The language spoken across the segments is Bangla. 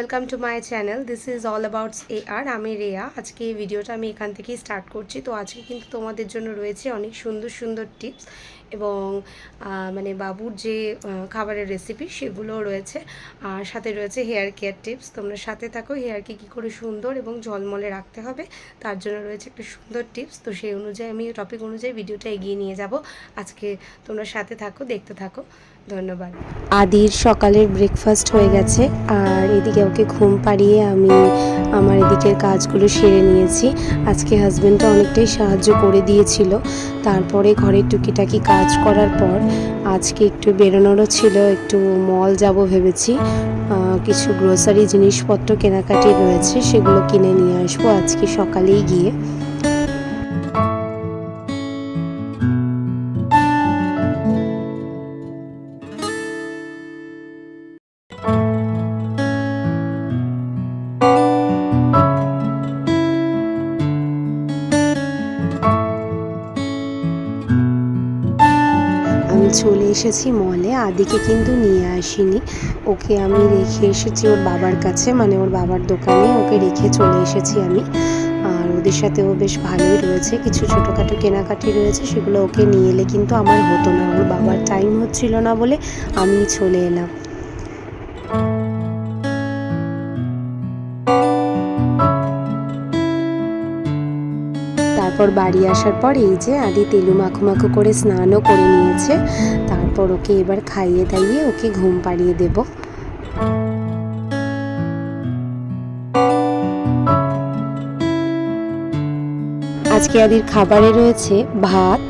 Welcome to my channel this is all abouts এ আর আমি রেয়া। আজকে এই ভিডিওটা আমি এখান থেকেই স্টার্ট করছি। তো আজকে কিন্তু তোমাদের জন্য রয়েছে অনেক সুন্দর সুন্দর টিপস এবং মানে বাবুর যে খাবারের রেসিপি সেগুলোও রয়েছে। আর সাথে রয়েছে হেয়ার কেয়ার টিপস তোমরা সাথে থাকো হেয়ারকে কী করে সুন্দর এবং ঝলমলে রাখতে হবে, তার জন্য রয়েছে একটা সুন্দর টিপস তো সেই অনুযায়ী আমি টপিক অনুযায়ী ভিডিওটা এগিয়ে নিয়ে যাব। আজকে তোমরা সাথে থাকো, দেখতে থাকো। ধন্যবাদ। আদির সকালের ব্রেকফাস্ট হয়ে গেছে। আর এদিকে ওকে ঘুম পাড়িয়ে আমি আমার এদিকের কাজগুলো সেরে নিয়েছি। আজকে হাজব্যান্ডটা অনেকটাই সাহায্য করে দিয়েছিল। তারপরে ঘরের টুকিটাকি কাজ করার পর আজকে একটু বেরোনোরও ছিল, একটু মল যাব ভেবেছি। কিছু গ্রোসারি জিনিসপত্র কেনাকাটি রয়েছে, সেগুলো কিনে নিয়ে আসব আজকে সকালেই গিয়ে। এসেছি মলে আদিকে কিন্তু নিয়ে আসিনি। ওকে আমি রেখে এসেছি ওর বাবার কাছে। মানে ওর বাবার দোকানে ওকে রেখে চলে এসেছি আমি। আর ওদের সাথেও বেশ ভালোই রয়েছে। কিছু ছোটোখাটো কেনাকাটি রয়েছে, সেগুলো ওকে নিয়ে এলে কিন্তু আমার হতো না। ওর বাবার টাইম হচ্ছিল না বলে আমি চলে এলাম। তারপর বাড়ি আসার পর এই যে আদি তেলু মাখো মাখো করে স্নানও করে নিয়েছে। তারপর ওকে এবার খাইয়ে দাইয়ে ওকে ঘুম পাড়িয়ে দেব। আজকে আদির খাবারে রয়েছে ভাত,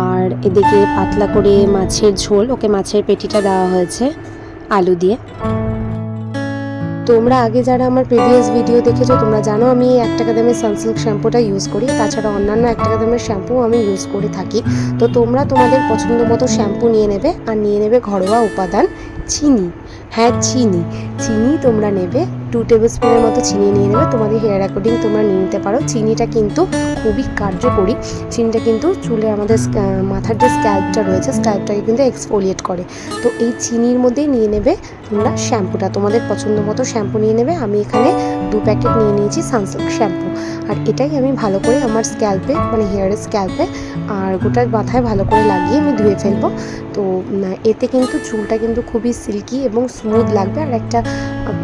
আর এদিকে পাতলা করে মাছের ঝোল, ওকে মাছের পেটিটা দেওয়া হয়েছে আলু দিয়ে। তোমরা আগে যারা আমার প্রিভিয়াস ভিডিও দেখেছ, তোমরা জানো আমি এক টাকা দামের সানসিল্ক শ্যাম্পুটা ইউজ করি। তাছাড়া অন্যান্য এক টাকা দামের শ্যাম্পু আমি ইউজ করে থাকি। তো তোমরা তোমাদের পছন্দ মতো শ্যাম্পু নিয়ে নেবে আর নিয়ে নেবে ঘরোয়া উপাদান চিনি। হ্যাঁ চিনি। চিনি তোমরা নেবে টু টেবিল স্পুনের মতো চিনি নিয়ে নেবে। তোমাদের হেয়ার অ্যাকর্ডিং তোমরা নিয়ে নিতে পারো। চিনিটা কিন্তু খুবই কার্যকরী। চিনিটা কিন্তু চুলে আমাদের মাথার যে স্ক্যাল্পটা রয়েছে স্ক্যাল্পটাকে কিন্তু এক্সফোলিয়েট করে। তো এই চিনির মধ্যেই নিয়ে নেবে তোমরা শ্যাম্পুটা। তোমাদের পছন্দ মতো শ্যাম্পু নিয়ে নেবে। আমি এখানে দু প্যাকেট নিয়ে নিয়েছি সানসিল্ক শ্যাম্পু। আর এটাই আমি ভালো করে আমার স্ক্যাল্পে মানে হেয়ারের স্ক্যাল্পে আর গোটা মাথায় ভালো করে লাগিয়ে আমি ধুয়ে ফেলব। তো এতে কিন্তু চুলটা কিন্তু খুবই সিল্কি এবং স্মুথ লাগবে। আর একটা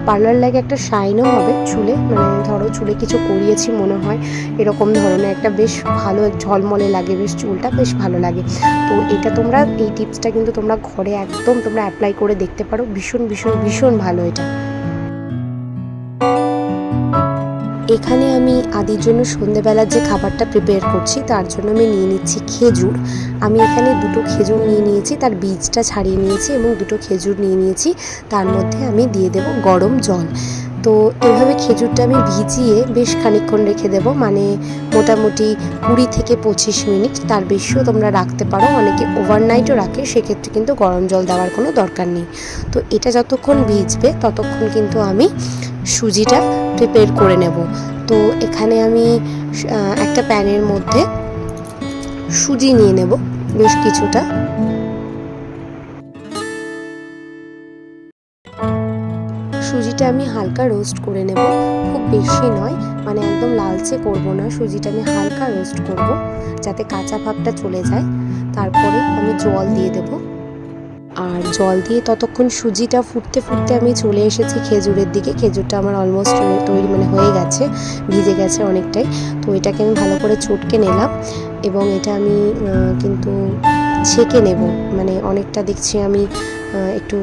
পার্লার লাগে একটা শাইনও হবে চুলে মানে ধরো চুলে কিছু করিয়েছি মনে হয়, এরকম ধরনের একটা বেশ ভালো ঝলমলে লাগে, বেশ চুলটা বেশ ভালো লাগে। তো এটা তোমরা, এই টিপসটা কিন্তু তোমরা ঘরে একদম তোমরা অ্যাপ্লাই করে দেখতে পারো, ভীষণ ভীষণ ভীষণ ভালো এটা। এখানে আমি আদির জন্য সন্ধেবেলার যে খাবারটা প্রিপেয়ার করছি, তার জন্য আমি নিয়ে নিচ্ছি খেজুর। আমি এখানে দুটো খেজুর নিয়ে নিয়েছি, তার বীজটা ছাড়িয়ে নিয়েছি এবং দুটো খেজুর নিয়ে নিয়েছি। তার মধ্যে আমি দিয়ে দেব গরম জল। তো এভাবে খেজুরটা আমি ভিজিয়ে বেশ খানিকক্ষণ রেখে দেব মানে মোটামুটি কুড়ি থেকে পঁচিশ মিনিট। তার বেশিও তোমরা রাখতে পারো, অনেকে ওভারনাইটও রাখে, সেক্ষেত্রে কিন্তু গরম জল দেওয়ার কোনো দরকার নেই। তো এটা যতক্ষণ ভিজবে, ততক্ষণ কিন্তু আমি সুজিটা প্রিপেয়ার করে নেব। তো এখানে আমি একটা প্যানের মধ্যে সুজি নিয়ে নেব বেশ কিছুটা। সুজিটা আমি হালকা রোস্ট করে নেব। খুব বেশি নয় মানে একদম লালচে করব না। সুজিটা আমি হালকা রোস্ট করব, যাতে কাঁচা ভাবটা চলে যায়। তারপরে আমি জল দিয়ে দেব। আর জল দিয়ে ততক্ষণ সুজিটা ফুটতে ফুটতে আমি চলে এসেছি খেজুরের দিকে। খেজুরটা আমার অলমোস্ট তৈরি মানে হয়ে গেছে, ভিজে গেছে অনেকটাই। তো এটাকে আমি ভালো করে চটকে নিলাম এবং এটা আমি কিন্তু ছেঁকে নেব। মানে অনেকটা দেখছি আমি একটু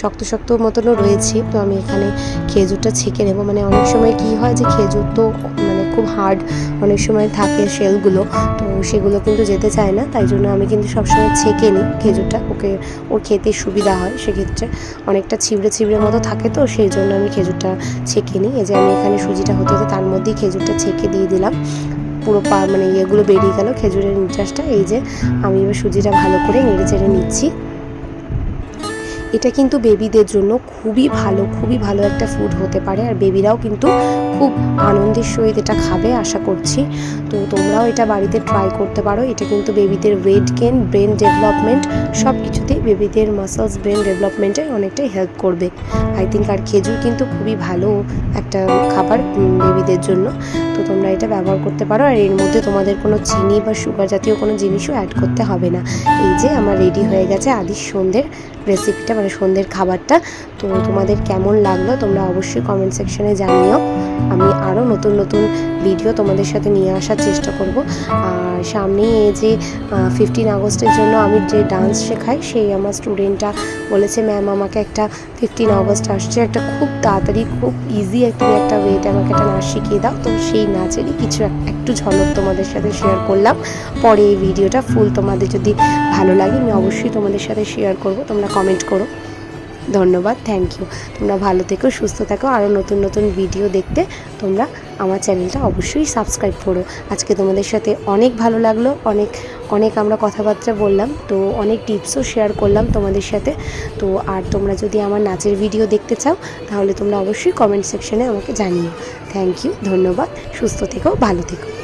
শক্ত শক্ত মতনও রয়েছে। তো আমি এখানে খেজুরটা ছেঁকে নেব। মানে অনেক সময় কি হয় যে খেজুর তো মানে খুব হার্ড অনেক সময় থাকে শেলগুলো তো সেগুলো কিন্তু যেতে চায় না, তাই জন্য আমি কিন্তু সবসময় ছেঁকে নিই খেজুরটা, ওকে, ওর খেতে সুবিধা হয় সেক্ষেত্রে। অনেকটা ছিবড়ে ছিবড়ে মতো থাকে তো, সেই জন্য আমি খেজুরটা ছেঁকে নিই। এই যে আমি এখানে সুজিটা হতে হতে তার মধ্যেই খেজুরটা ছেঁকে দিয়ে দিলাম। পুরো পা মানে ইয়েগুলো বেরিয়ে গেল খেজুরের নিচাসটা। এই যে আমি এবার সুজিটা ভালো করে নেড়ে চেড়ে নিচ্ছি। এটা কিন্তু বেবিদের জন্য খুবই ভালো খুবই ভালো একটা ফুড হতে পারে। আর বেবিরাও কিন্তু খুব আনন্দের সহিত এটা খাবে, আশা করছি। তো তোমরাও এটা বাড়িতে ট্রাই করতে পারো। এটা কিন্তু বেবিদের ওয়েট গেন ব্রেন ডেভেলপমেন্ট সব কিছুতেই বেবিদের মাসলস ব্রেন ডেভেলপমেন্টে অনেকটাই হেল্প করবে। আই থিঙ্ক আর খেজুর কিন্তু খুবই ভালো একটা খাবার বেবিদের জন্য। তো তোমরা এটা ব্যবহার করতে পারো। আর এর মধ্যে তোমাদের কোনো চিনি বা সুগার জাতীয় কোনো জিনিসও অ্যাড করতে হবে না। এই যে আমার রেডি হয়ে গেছে আদির সন্ধ্যের রেসিপিটা মানে সন্ধ্যের খাবারটা। তো তোমাদের কেমন লাগল তোমরা অবশ্যই কমেন্ট সেকশনে জানিও। আমি আরও নতুন নতুন ভিডিও তোমাদের সাথে নিয়ে আসার চেষ্টা করব। আর সামনেই এই যে ফিফটিন আগস্টের জন্য আমি যে ডান্স শেখাই, সেই আমার স্টুডেন্টটা বলেছে ম্যাম আমাকে একটা ফিফটিন আগস্ট আসছে। একটা খুব তাড়াতাড়ি, খুব ইজি একটা একটা ওয়েতে আমাকে একটা নাচ শিখিয়ে দাও। তো সেই নাচেরই কিছু এক- একটু ঝলক তোমাদের সাথে শেয়ার করলাম। পরে এই ভিডিওটা ফুল তোমাদের যদি ভালো লাগে, আমি অবশ্যই তোমাদের সাথে শেয়ার করব। তোমরা কমেন্ট করো। ধন্যবাদ থ্যাংক ইউ তোমরা ভালো থেকো, সুস্থ থাকো। আরও নতুন নতুন ভিডিও দেখতে তোমরা আমার চ্যানেলটা অবশ্যই সাবস্ক্রাইব করো। আজকে তোমাদের সাথে অনেক ভালো লাগল, অনেক অনেক আমরা কথাবার্তা বললাম, তো অনেক টিপসও শেয়ার করলাম তোমাদের সাথে। তো আর তোমরা যদি আমার নাচের ভিডিও দেখতে চাও, তাহলে তোমরা অবশ্যই কমেন্ট সেকশনে আমাকে জানিও। থ্যাংক ইউ ধন্যবাদ, সুস্থ থেকো, ভালো থেকো।